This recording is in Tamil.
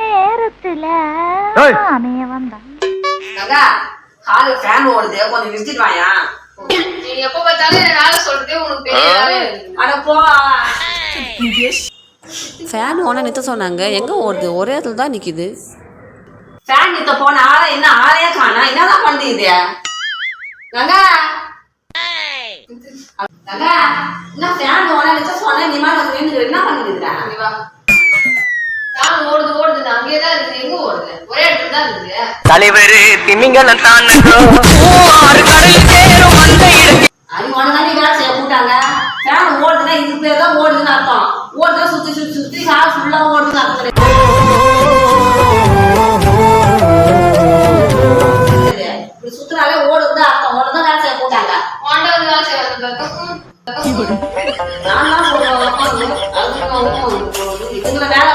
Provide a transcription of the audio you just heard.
நேரத்துல வந்தான். ஃபேன் ஓடுது. கொஞ்சம் நிறுத்திட்டு வாயா. நீ எப்ப பார்த்தாலும் என்ன வேலை சொல்றதே உனக்கு பெரிய வேலையா இருக்குது. அட போ. ஃபேன் ஓன நிறுத்த சொன்னாங்க. எங்கே ஓடுது? ஒரே இடத்துல தான் நிற்கிது ஃபேன் நித்த போன ஆளை என்ன ஆளையே காணா? என்னதான் பண்ணுது இது? கங்கா! கங்கா என்ன ஃபேன் ஓட நிறுத்த சொன்ன? நீ மாதிரி வந்து நின்று என்ன பண்ணுதுடா நீ வா. தலைவர் திமிங்கலம் தான் ஆறு கடல் சேரும் வந்த இடத்தில் அறிவானதான் தான் ஓடுதுன்னு அர்த்தம். ஓடுதுன்னா சுத்தி சுத்தி சுத்தி ஹால் ஃபுல்லா ஓடுதுன்னு அர்த்தம் ஓடுதான் வேலை இதுங்களை வேலை